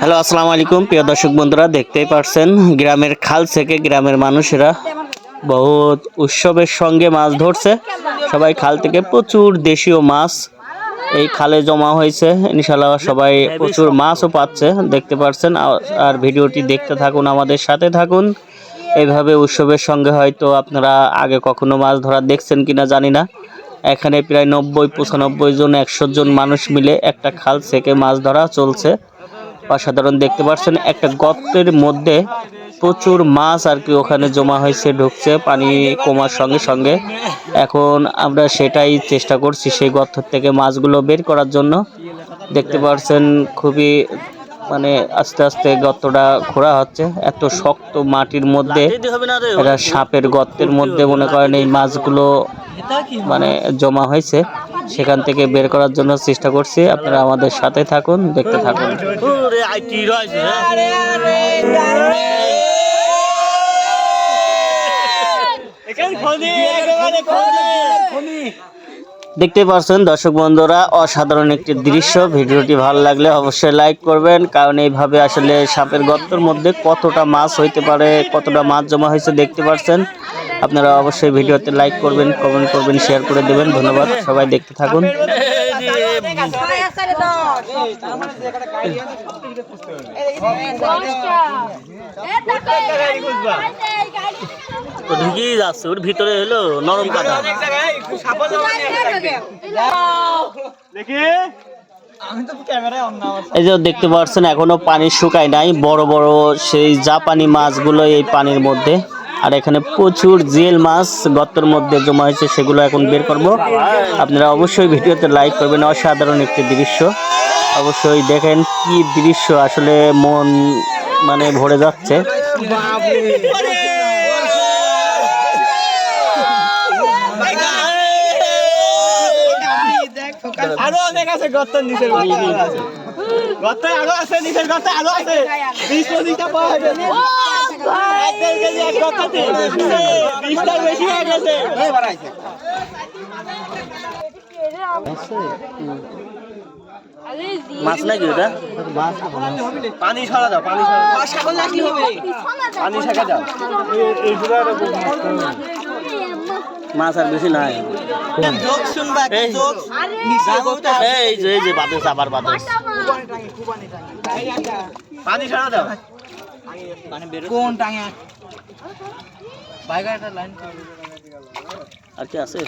Hello, আসসালামু আলাইকুম। প্রিয় দর্শক বন্ধুরা, দেখতেই পারছেন, গ্রামের খাল থেকে গ্রামের মানুষেরা বহুত উৎসবের সঙ্গে মাছ ধরছে। সবাই খাল থেকে প্রচুর দেশীয় মাছ এই খালে জমা হয়েছে। ইনশাল্লাহ সবাই প্রচুর মাছও পাচ্ছে, দেখতে পারছেন। আর- ভিডিওটি দেখতে থাকুন, আমাদের সাথে থাকুন। এইভাবে উৎসবের সঙ্গে হয়তো আপনারা আগে কখনো মাছ ধরা দেখছেন কিনা জানি না। এখানে প্রায় নব্বই, পঁচানব্বই জন, একশো জন মানুষ মিলে একটা খাল থেকে মাছ ধরা চলছে। অসাধারণ দেখতে পাচ্ছেন একটা গর্তের মধ্যে প্রচুর মাছ আর কি ওখানে জমা হয়েছে, ঢুকছে, পানি কমার সঙ্গে সঙ্গে। এখন আমরা সেটাই চেষ্টা করছি সেই গর্ত থেকে মাছগুলো বের করার জন্য। দেখতে পাচ্ছেন খুবই মানে আস্তে আস্তে গর্তটা খোঁড়া হচ্ছে। এত শক্ত মাটির মধ্যে এটা সাপের গর্তের মধ্যে মনে করেন এই মাছগুলো মানে জমা হয়েছে। সেখান থেকে বের করার জন্য চেষ্টা করছি। আপনারা আমাদের সাথে থাকুন দেখতে থাকুন। দেখতে পাচ্ছেন দর্শক বন্ধুরা অসাধারণ একটি দৃশ্য। ভিডিওটি ভালো লাগলে অবশ্যই লাইক করবেন কারণ এইভাবে আসলে সাপের গর্তের মধ্যে কতটা মাছ হইতে পারে কতটা মাছ জমা হয়েছে দেখতে পাচ্ছেন। আপনারা অবশ্যই ভিডিওতে লাইক করবেন কমেন্ট করবেন শেয়ার করে দেবেন। ধন্যবাদ সবাই দেখতে থাকুন। ঢুকিয়ে যাচ্ছে ওর ভিতরে হলো নরম কাদা। এই যে দেখতে পাচ্ছেন, এখনও পানি শুকায় নাই। বড় বড় সেই জাপানি মাছগুলো এই পানির মধ্যে। আর এখানে প্রচুর জেল মাছ গর্তের মধ্যে জমা হয়েছে, সেগুলো এখন বের করব। আপনারা অবশ্যই ভিডিওতে লাইক করবেন, অসাধারণ একটি দৃশ্য। অবশ্যই দেখেন কি দৃশ্য, আসলে মন মানে ভরে যাচ্ছে। আরও অনেক আছে গর্তের নিচের গর্তে। আছে আরও আছে নিচের গর্তে আরও আছে। বিশ পঁচিশটা পাওয়া যাবে বিশটার বেশি হয়ে গেছে। মাছ নাকি ওটা? পানি সরা দাও পানি সরা পানি শেখা দাও। মাছ আর বেশি নাই। এই যে এই যে বাতাস আবার বাতাস পানি ছাড়া দাও। কোন টাঙে আর কি আছে?